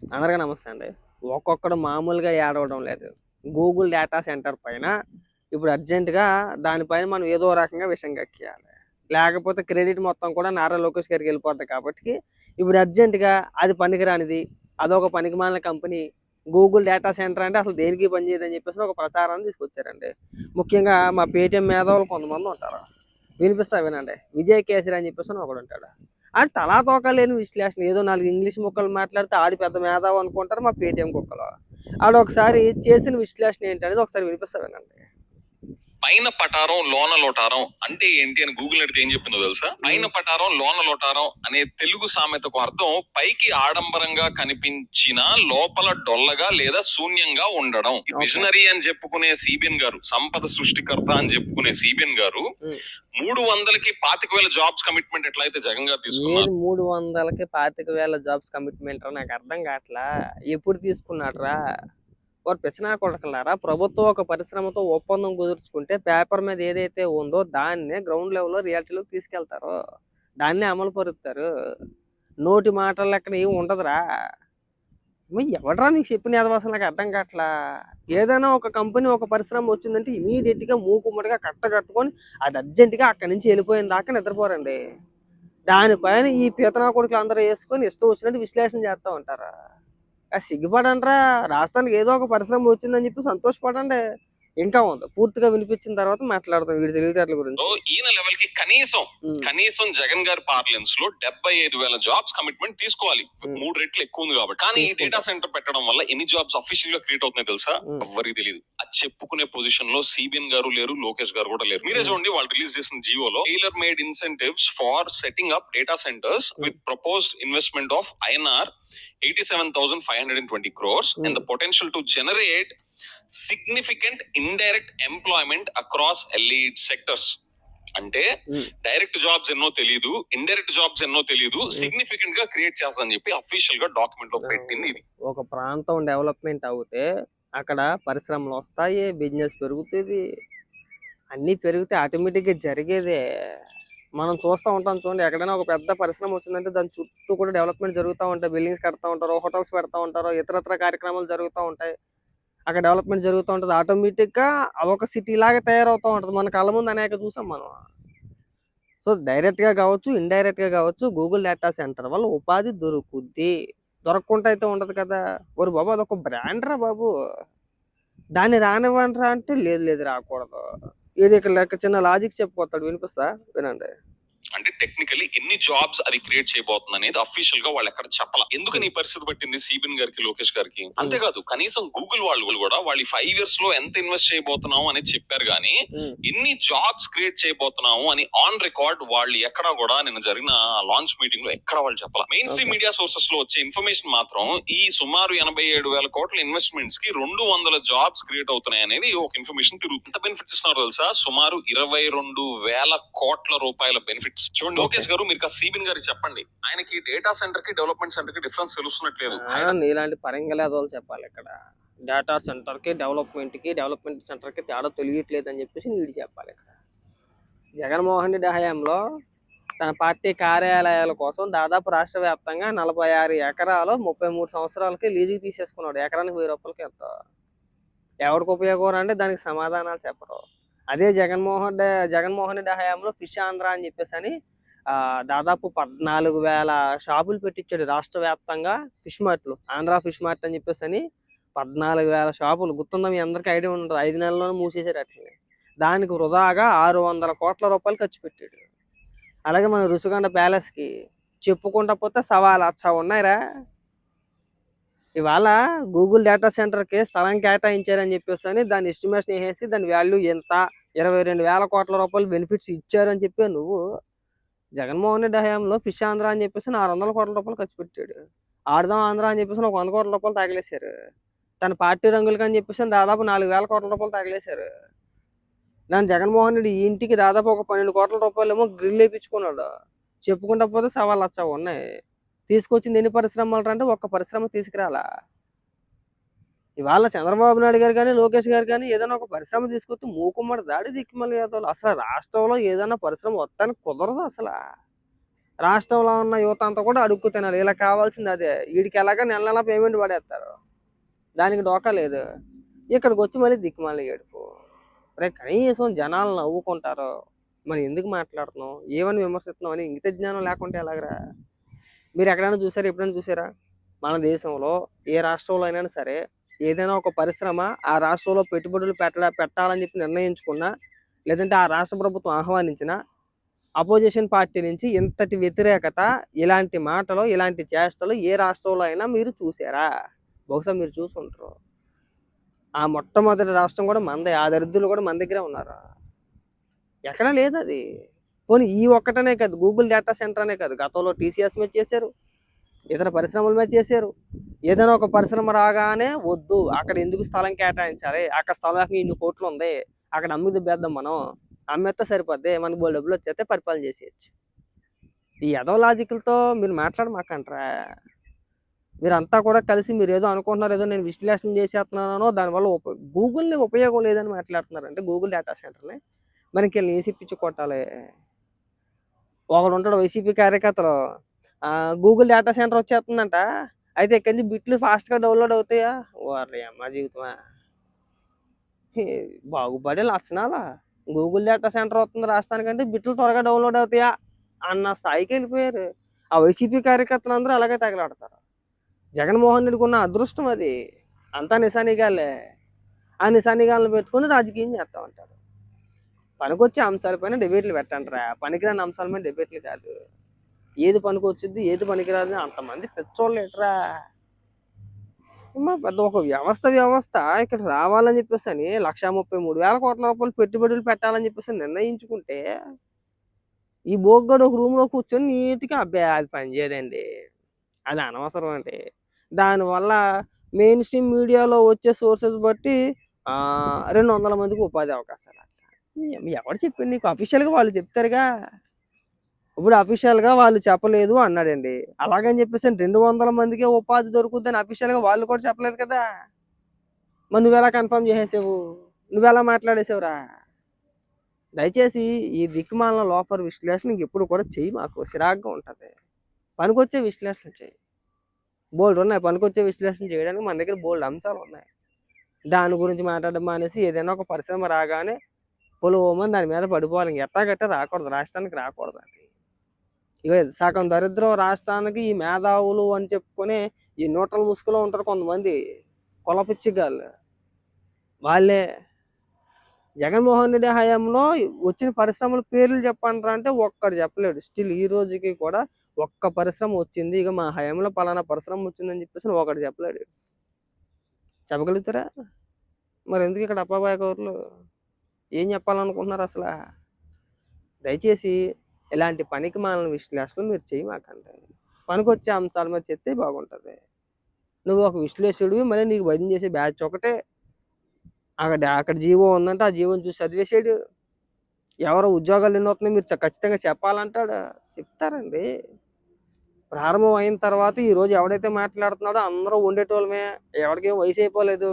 అందరికీ నమస్తే అండి. ఒక్కొక్కడు మామూలుగా ఏడవడం లేదు. గూగుల్ డేటా సెంటర్ పైన ఇప్పుడు అర్జెంటుగా దానిపైన మనం ఏదో రకంగా విషయం కక్కియాలి లేకపోతే క్రెడిట్ మొత్తం కూడా నారా లోకేష్ గారికి వెళ్ళిపోద్ది కాబట్టి ఇప్పుడు అర్జెంటుగా అది పనికిరానిది అదొక పనికిమాలిన కంపెనీ గూగుల్ డేటా సెంటర్ అంటే అసలు దేనికి పనిచేయదని చెప్పేసి ఒక ప్రచారాన్ని తీసుకొచ్చారండి. ముఖ్యంగా మా పేటిఎం మేధావులు కొంతమంది ఉంటారు. వినిపిస్తా వినండి. విజయ్ కేసరి అని చెప్పేసి ఒకడు ఉంటాడు. ఆడి తలా తోకలేని విశ్లేషణ. ఏదో నాలుగు ఇంగ్లీష్ ముక్కలు మాట్లాడితే ఆడి పెద్ద మేధావు అనుకుంటారు మా పేటిఎం కుక్కలు. ఆడ ఒకసారి చేసిన విశ్లేషణ ఏంటనేది ఒకసారి వినిపిస్తా వినండి. పైన పటారం లోన లోటారం అంటే ఏంటి అని గూగుల్ అడిగితే ఏం చెప్పిందో తెలుసా? పైన పటారం లోన లోటారం అనే తెలుగు సామెతకు అర్థం పైకి ఆడంబరంగా కనిపించిన లోపల డొల్లగా లేదా శూన్యంగా ఉండడం. విజనరీ అని చెప్పుకునే సిబిఎన్ గారు సంపద సృష్టికర్త అని చెప్పుకునే సిబిఎన్ గారు. మూడు వందలకి పాతిక వేల జాబ్స్ కమిట్మెంట్ ఎట్లయితే జగన్ గారు తీసుకున్నారు? మూడు వందలకి పాతిక వేల జాబ్స్ కమిట్మెంట్ నాకు అర్థం కావట్లా? ఎప్పుడు తీసుకున్నాడు రా వారు పెచ్చినా కొడకలారా? ప్రభుత్వం ఒక పరిశ్రమతో ఒప్పందం కుదుర్చుకుంటే పేపర్ మీద ఏదైతే ఉందో దాన్నే గ్రౌండ్ లెవెల్లో రియాలిటీలోకి తీసుకెళ్తారు. దాన్నే అమలు పరుస్తారు నోటి మాటలు లెక్కన ఏమి ఉండదురా. ఎవడరా మీకు చెప్పిన అసలు నాకు అర్థం కావట్లా? ఏదైనా ఒక కంపెనీ ఒక పరిశ్రమ వచ్చిందంటే ఇమీడియట్గా మూకుమ్మడిగా కట్ట కట్టుకొని అది అర్జెంటుగా అక్కడి నుంచి వెళ్ళిపోయిన దాకా నిద్రపోరండి. దానిపైన ఈ పీతనా కొడుకులు అందరూ వేసుకొని ఇష్టం వచ్చినట్టు విశ్లేషణ చేస్తూ ఉంటారా? సిగ్గుపడండిరా రాష్ట్రానికి ఏదో ఒక పరిశ్రమ వచ్చిందని చెప్పి సంతోషపడండి ఇంకా ఉంది పూర్తిగా వినిపించిన తర్వాత మాట్లాడదాం వీడి తెలివితేటల గురించి ఈయన లెవెల్కి కనీసం కనీసం జగన్ గారి పార్లెన్స్లో డెబ్బై ఐదు వేల జాబ్స్ కమిట్మెంట్ తీసుకోవాలి. మూడు రెట్లు ఎక్కువ ఉంది కాబట్టి కానీ ఈ. డేటా సెంటర్ పెట్టడం వల్ల ఎన్ని జాబ్స్ అఫీషియల్గా క్రియేట్ అవుతున్నాయి తెలుసా. ఎవ్వరికి తెలియదు అది చెప్పుకునే పొజిషన్లో సిబిఎన్ గారు లేరు లోకేష్ గారు కూడా లేరు మీరే. చూడండి వాళ్ళు రిలీజ్ చేసిన జియోలో tailor made incentives for setting up data centres. With proposed investment of INR eighty seven thousand five hundred and twenty crores Hmm. And the potential to generate significant indirect employment across allied sectors అంటే Hmm. Direct jobs ఎన్నో తెలియదు indirect jobs ఎన్నో తెలియదు Hmm. సిగ్నిఫికెంట్గా create చేస్తా చెప్పి అఫీషియల్గా డాక్యుమెంట్లో పెట్టింది ఇది ఒక ప్రాంతం డెవలప్మెంట్ అవుతే అక్కడ పరిశ్రమలు వస్తాయి బిజినెస్ పెరుగుతుంది అన్నీ పెరిగితే ఆటోమేటిక్గా జరిగేదే మనం చూస్తూ ఉంటాం చూడండి ఎక్కడైనా ఒక పెద్ద పరిశ్రమ వచ్చిందంటే దాని చుట్టూ కూడా డెవలప్మెంట్ జరుగుతూ ఉంటాయి. బిల్డింగ్స్ కడతా ఉంటారు హోటల్స్ పెడతా ఉంటారు ఇతరత్ర కార్యక్రమాలు జరుగుతూ ఉంటాయి. అక్కడ డెవలప్మెంట్ జరుగుతూ ఉంటుంది. ఆటోమేటిక్గా ఒక సిటీ లాగా తయారవుతూ ఉంటుంది. మన కళ్ళ ముందు అనేక చూసాం మనం. సో డైరెక్ట్గా కావచ్చు ఇండైరెక్ట్గా కావచ్చు గూగుల్ డేటా సెంటర్ వల్ల ఉపాధి దొరుకుద్ది. దొరకకుండా అయితే ఉండదు కదా. ఒరు బాబు అదొక బ్రాండ్ రా బాబు. దాన్ని రానివ్వండిరా అంటే లేదు లేదు రాకూడదు. ఏది ఇక్కడ లెక్క చిన్న లాజిక్ చెప్పుకోతాడు వినిపిస్తా? వినండి. అంటే టెక్నికలీ ఎన్ని జాబ్స్ అది క్రియేట్ చేయబోతుంది అనేది అఫీషియల్గా వాళ్ళు ఎక్కడ చెప్పాల. ఎందుకని ఈ పరిస్థితి పట్టింది సిబిన్ గారికి లోకేష్ గారికి? అంతేకాదు కనీసం గూగుల్ వాళ్ళు కూడా వాళ్ళు ఫైవ్ ఇయర్స్లో ఎంత ఇన్వెస్ట్ చేయబోతున్నాం అనేది చెప్పారు కానీ ఉమ్, ఎన్ని జాబ్స్ క్రియేట్ చేయబోతున్నాము అని ఆన్ రికార్డ్ వాళ్ళు ఎక్కడా కూడా నిన్న జరిగిన లాంచ్ మీటింగ్లో ఎక్కడ వాళ్ళు చెప్పాల. Main stream. మీడియా సోర్సెస్లో వచ్చే ఇన్ఫర్మేషన్ మాత్రం ఈ సుమారు ఎనభై ఏడు వేల కోట్ల ఇన్వెస్ట్మెంట్స్కి రెండు వందల జాబ్స్ క్రియేట్ అవుతున్నాయి అనేది ఒక ఇన్ఫర్మేషన్ తిరుగుతుంది. ఎంత బెనిఫిట్స్ ఇస్తున్నారు తెలుసా? సుమారు ఇరవై రెండు వేల కోట్ల రూపాయల బెనిఫిట్స్ చూడండి లోకేష్ గారు మీరు సిబిన్ గారికి చెప్పండి. ఆయనకి డేటా సెంటర్కి డెవలప్మెంట్ సెంటర్కి డిఫరెన్స్ తెలుస్తున్నట్లేదు నీలాంటి పరంగలేదోళ్ళు చెప్పాలి ఇక్కడ. డేటా సెంటర్కి డెవలప్మెంట్కి డెవలప్మెంట్ సెంటర్కి తేడా తెలియట్లేదు అని చెప్పేసి వీడు చెప్పాలి ఇక్కడ. జగన్మోహన్ రెడ్డి హయాంలో తన పార్టీ కార్యాలయాల కోసం దాదాపు రాష్ట్ర వ్యాప్తంగా నలభై ఆరు ఎకరాలు ముప్పై మూడు సంవత్సరాలకి లీజుకి తీసేసుకున్నాడు. ఎకరానికి వెయ్యి రూపాయలకి ఎంత? ఎవరికి ఉపయోగం అంటే దానికి సమాధానాలు చెప్పరు. అదే జగన్మోహన్ జగన్మోహన్ రెడ్డి హయాంలో ఫిష్ ఆంధ్ర అని చెప్పేసి అని దాదాపు పద్నాలుగు వేల షాపులు పెట్టించాడు రాష్ట్ర వ్యాప్తంగా ఫిష్ మార్ట్లు ఆంధ్ర ఫిష్ మార్ట్ అని చెప్పేసి అని పద్నాలుగు వేల షాపులు. గుర్తుందా? మీ అందరికీ ఐడియా ఉంటుంది ఐదు నెలల్లోనే మూసేసాడు అట్లనే. దానికి వృధాగా ఆరు వందల కోట్ల రూపాయలు ఖర్చు పెట్టాడు. అలాగే మన రుషికొండ ప్యాలెస్కి చెప్పుకుంటా పోతే సవాలు అచ్చా ఉన్నాయిరా. ఇవాళ గూగుల్ డేటా సెంటర్కి స్థలం కేటాయించారని చెప్పేసి అని దాని ఎస్టిమేషన్ వేసేసి దాని వాల్యూ ఎంత ఇరవై రెండు వేల కోట్ల రూపాయలు బెనిఫిట్స్ ఇచ్చారు అని చెప్పి నువ్వు జగన్మోహన్ రెడ్డి హయాంలో ఫిష్ ఆంధ్ర అని చెప్పేసి ఆరు వందల కోట్ల రూపాయలు ఖర్చు పెట్టాడు. ఆడదాం ఆంధ్ర అని చెప్పేసి ఒక వంద కోట్ల రూపాయలు తగిలేశారు. తన పార్టీ రంగులకి అని చెప్పేసి దాదాపు నాలుగు వేల కోట్ల రూపాయలు తగిలేశారు. దాని జగన్మోహన్ రెడ్డి ఈ ఇంటికి దాదాపు ఒక పన్నెండు కోట్ల రూపాయలు ఏమో గ్రిల్ వేయించుకున్నాడు చెప్పుకుంటా పోతే సవాళ్ళు వచ్చావు ఉన్నాయి. తీసుకొచ్చింది ఎన్ని పరిశ్రమలు అంటే ఒక్క పరిశ్రమ తీసుకురాలా? ఇవాళ చంద్రబాబు నాయుడు గారు కానీ లోకేష్ గారు కానీ ఏదైనా ఒక పరిశ్రమ తీసుకొస్తే మూకుమ్మడి దాడి దిక్కుమలి యాదవులు అసలు రాష్ట్రంలో ఏదైనా పరిశ్రమ వస్తానికి కుదరదు అసలు. రాష్ట్రంలో ఉన్న యువత అంతా కూడా అడుక్కు తినాలి. ఇలా కావాల్సింది అదే. వీడికి ఎలాగా నెల నెల పేమెంట్ పడేస్తారు. దానికి డోకా లేదు. ఇక్కడికి వచ్చి మళ్ళీ దిక్కుమాలి ఏడుపు. రే కనీసం జనాలు నవ్వుకుంటారు. మరి ఎందుకు మాట్లాడుతున్నాం ఏమని విమర్శిస్తున్నాం అని ఇంగిత జ్ఞానం లేకుంటే ఎలాగరా? మీరు ఎక్కడైనా చూసారా? ఎప్పుడైనా చూసారా? మన దేశంలో ఏ రాష్ట్రంలో అయినా సరే ఏదైనా ఒక పరిశ్రమ ఆ రాష్ట్రంలో పెట్టుబడులు పెట్ట పెట్టాలని చెప్పి నిర్ణయించుకున్నా లేదంటే ఆ రాష్ట్ర ప్రభుత్వం ఆహ్వానించిన అపోజిషన్ పార్టీ నుంచి ఇంతటి వ్యతిరేకత ఇలాంటి మాటలు ఇలాంటి చేష్టలు ఏ రాష్ట్రంలో అయినా మీరు చూసారా? బహుశా మీరు చూసుంటారు. ఆ మొట్టమొదటి రాష్ట్రం కూడా మందే ఆ దరిద్రులు కూడా మన దగ్గరే ఉన్నారు? ఎక్కడా లేదు అది పోనీ ఈ ఒక్కటనే కాదు గూగుల్ డేటా సెంటర్ అనే కాదు గతంలో టీసీఎస్ మీద చేశారు ఇతర పరిశ్రమల మీద చేశారు. ఏదైనా ఒక పరిశ్రమ రాగానే వద్దు అక్కడ ఎందుకు స్థలం కేటాయించాలి? అక్కడ స్థలం ఇన్ని కోట్లు ఉంది అక్కడ అమ్మి దిబ్బేద్దాం మనం. అమ్మేస్తే సరిపోద్ది మనకు బోల్ డబ్బులు వచ్చేస్తే పరిపాలన చేసేయచ్చు. ఈ ఎదవ లాజికల్తో మీరు మాట్లాడమాకంటారా మీరంతా కూడా కలిసి మీరు ఏదో అనుకుంటున్నారు ఏదో నేను విశ్లేషణ చేసేస్తున్నానో దానివల్ల ఉప గూగుల్ని ఉపయోగం లేదని మాట్లాడుతున్నారు అంటే గూగుల్ డేటా సెంటర్ని మనకి వీళ్ళని ఏసీ పిచ్చి కొట్టాలి. ఒకడు ఉంటాడు వైసీపీ కార్యకర్తలు. గూగుల్ డేటా సెంటర్ వచ్చేస్తుందంట. అయితే ఇక్కడి నుంచి బిట్లు ఫాస్ట్గా డౌన్లోడ్ అవుతాయా? వారి అమ్మ జీవితమా? బాగుపడే లక్షణాలా? గూగుల్ డేటా సెంటర్ వస్తుంది రాష్ట్రానికంటే బిట్లు త్వరగా డౌన్లోడ్ అవుతాయా? అన్న స్థాయికి వెళ్ళిపోయారు. ఆ వైసీపీ కార్యకర్తలు అందరూ అలాగే తగలాడతారు. జగన్మోహన్ రెడ్డికి ఉన్న అదృష్టం అది. అంతా నిశానిగాలే. ఆ నిశానిగాలను పెట్టుకుని రాజకీయం చేస్తా ఉంటారు పనికొచ్చే అంశాలపైన డిబేట్లు పెట్టంటారా పనికిరాని అంశాల మీద డిబేట్లు కాదు. ఏది పనికొచ్చుద్ది ఏది పనికిరాదు అంతమంది పెచ్చోళ్ళు ఎట్రా పెద్ద ఒక వ్యవస్థ వ్యవస్థ. ఇక్కడ రావాలని చెప్పేసి అని లక్ష ముప్పై మూడు వేల కోట్ల రూపాయలు పెట్టుబడులు పెట్టాలని చెప్పేసి నిర్ణయించుకుంటే ఈ బోగ్గడు ఒక రూమ్లో కూర్చొని నీట్గా అబ్బాయి అది పనిచేయదండి అది అనవసరం అండి. దానివల్ల మెయిన్ స్ట్రీమ్ మీడియాలో వచ్చే సోర్సెస్ బట్టి ఆ, రెండు వందల మందికి ఉపాధి అవకాశాలు ఎవరు చెప్పింది? నీకు అఫీషియల్గా వాళ్ళు చెప్తారుగా. ఇప్పుడు అఫీషియల్గా వాళ్ళు చెప్పలేదు అన్నాడండి. అలాగని చెప్పేసి రెండు వందల మందికి ఉపాధి దొరుకుతుందని అఫీషియల్గా వాళ్ళు కూడా చెప్పలేదు కదా. మరి నువ్వెలా కన్ఫర్మ్ చేసేసావు? నువ్వెలా మాట్లాడేసావురా? దయచేసి ఈ దిక్కుమాలిన లోపల విశ్లేషణ ఎప్పుడు కూడా చెయ్యి మాకు చిరాగ్గా ఉంటుంది. పనికొచ్చే విశ్లేషణ చేయి బోల్డ్ ఉన్నాయి పనికొచ్చే విశ్లేషణ చేయడానికి మన దగ్గర బోల్డ్ అంశాలు ఉన్నాయి. దాని గురించి మాట్లాడడం మానేసి ఏదైనా ఒక పరిశ్రమ రాగానే పొలవమని దాని మీద పడిపోవాలి ఇంక రాకూడదు రాష్ట్రానికి రాకూడదు అది ఇక సగం దరిద్రం రాష్ట్రానికి ఈ మేధావులు అని చెప్పుకొని ఈ న్యూట్రల్ ముసుగులో ఉంటారు కొంతమంది కొలపిచ్చిగాళ్ళు. వాళ్ళే జగన్మోహన్ రెడ్డి హయాంలో వచ్చిన పరిశ్రమల పేర్లు చెప్పంటారా అంటే ఒక్కడు చెప్పలేడు. స్టిల్ ఈ రోజుకి కూడా ఒక్క పరిశ్రమ వచ్చింది. ఇక మా హయాంలో పలానా పరిశ్రమ వచ్చిందని చెప్పేసి ఒకటి చెప్పలేడు. చెప్పగలుగుతారా? మరి ఎందుకు ఇక్కడ అప్పాబాయ్ కౌరులు ఏం చెప్పాలనుకుంటున్నారు అసలు? దయచేసి ఇలాంటి పనికి మాలిన విశ్లేషణ మీరు చేయమాకండి. పనికొచ్చే అంశాల మీద చెప్తే బాగుంటుంది. నువ్వు ఒక విశ్లేషకుడివి మళ్ళీ నీకు వైద్యం చేసే బ్యాచ్ ఒకటే. అక్కడ అక్కడ జీవో ఉందంటే ఆ జీవోని చూసి చదివేసాడు. ఎవరో ఉద్యోగాలు ఎన్ని వస్తున్నాయి మీరు ఖచ్చితంగా చెప్పాలంటాడు. చెప్తారండి. ప్రారంభం అయిన తర్వాత ఈరోజు ఎవడైతే మాట్లాడుతున్నాడో అందరూ ఉండేటోళ్ళమే. ఎవరికేం వయసు అయిపోలేదు.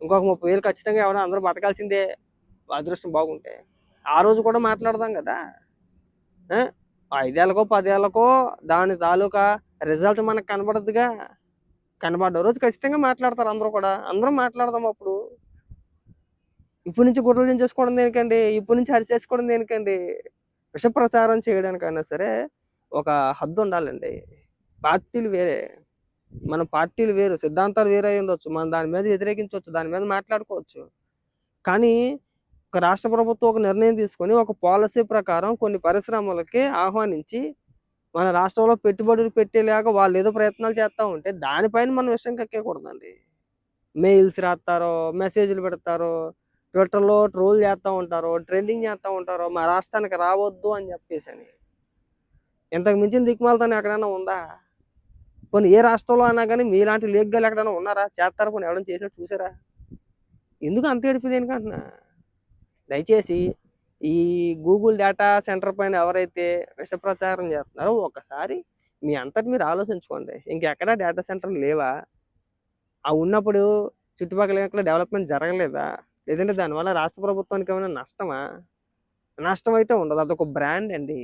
ఇంకొక ముప్పై వేలు ఖచ్చితంగా ఎవడో అందరూ బతకాల్సిందే. అదృష్టం బాగుంటే. ఆ రోజు కూడా మాట్లాడదాం కదా. ఐదేళ్ళకో పదేళ్ళకో దాని తాలూకా రిజల్ట్ మనకు కనబడద్దుగా కనబడ్డ రోజు ఖచ్చితంగా మాట్లాడతారు అందరూ కూడా. అందరం మాట్లాడదాం అప్పుడు. ఇప్పటి నుంచి గొడవలు చేసుకోవడం దేనికండి? ఇప్పటి నుంచి అరిచేసుకోవడం దేనికండి? విష ప్రచారం చేయడానికైనా సరే ఒక హద్దు ఉండాలండి. పార్టీలు వేరే. మన పార్టీలు వేరు. సిద్ధాంతాలు వేరే ఉండొచ్చు. మనం దాని మీద వ్యతిరేకించవచ్చు. దాని మీద మాట్లాడుకోవచ్చు. కానీ ఒక రాష్ట్ర ప్రభుత్వం ఒక నిర్ణయం తీసుకొని ఒక పాలసీ ప్రకారం కొన్ని పరిశ్రమలకి ఆహ్వానించి మన రాష్ట్రంలో పెట్టుబడులు పెట్టేలాగా వాళ్ళు ఏదో ప్రయత్నాలు చేస్తూ ఉంటే దానిపైన మనం విషయం కక్కేయకూడదండి. మెయిల్స్ రాస్తారో మెసేజ్లు పెడతారో ట్విట్టర్లో ట్రోల్ చేస్తూ ఉంటారో ట్రెండింగ్ చేస్తూ ఉంటారో మా రాష్ట్రానికి రావద్దు అని చెప్పేసి అని ఇంతకు మించిన దిక్కుమాలతోనే ఎక్కడైనా ఉందా? కొన్ని ఏ రాష్ట్రంలో అయినా కానీ మీలాంటి లేగ్గాలు ఎక్కడైనా ఉన్నారా? చేస్తారా కొన్ని ఎవరైనా చేసినా చూసారా? ఎందుకు అంత ఏడిపి దేనికంటున్నా? దయచేసి ఈ గూగుల్ డేటా సెంటర్ పైన ఎవరైతే విష ప్రచారం చేస్తున్నారో ఒకసారి మీ అంతటి మీరు ఆలోచించుకోండి. ఇంకెక్కడా డేటా సెంటర్లు లేవా? ఆ ఉన్నప్పుడు చుట్టుపక్కల ఎక్కడ డెవలప్మెంట్ జరగలేదా? లేదంటే దానివల్ల రాష్ట్ర ప్రభుత్వానికి ఏమైనా నష్టమా? నష్టం అయితే ఉండదు. అదొక బ్రాండ్ అండి.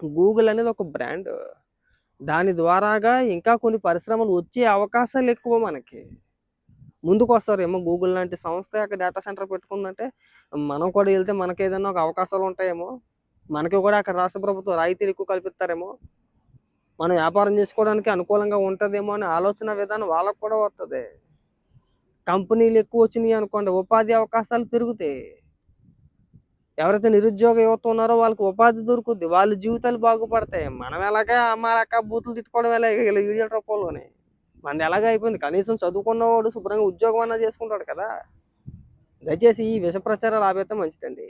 గూగుల్ అనేది ఒక బ్రాండ్. దాని ద్వారాగా ఇంకా కొన్ని పరిశ్రమలు వచ్చే అవకాశాలు ఎక్కువ మనకి. ముందుకు వస్తారేమో గూగుల్ లాంటి సంస్థ యొక్క డేటా సెంటర్ పెట్టుకుందంటే మనం కూడా వెళ్తే మనకి ఏదైనా ఒక అవకాశాలు ఉంటాయేమో మనకి కూడా అక్కడ రాష్ట్ర ప్రభుత్వం రాయితీలు ఎక్కువ కల్పిస్తారేమో. మనం వ్యాపారం చేసుకోవడానికి అనుకూలంగా ఉంటుందేమో అనే ఆలోచన విధానం వాళ్ళకు కూడా వస్తుంది కంపెనీలు ఎక్కువ వచ్చినాయి అనుకోండి ఉపాధి అవకాశాలు పెరుగుతాయి. ఎవరైతే నిరుద్యోగ యువత ఉన్నారో వాళ్ళకి ఉపాధి దొరుకుద్ది. వాళ్ళ జీవితాలు బాగుపడతాయి. మనం ఎలాగా అమ్మ లెక్క బూతులు తిట్టుకోవడం ఎలా ఇలా వీడియో రూపంలోనే. మనది ఎలాగ అయిపోయింది. కనీసం చదువుకున్నవాడు శుభ్రంగా ఉద్యోగం అన్నా చేసుకుంటాడు కదా. దయచేసి ఈ విష ప్రచారాలు ఆపేస్తే మంచిదండి.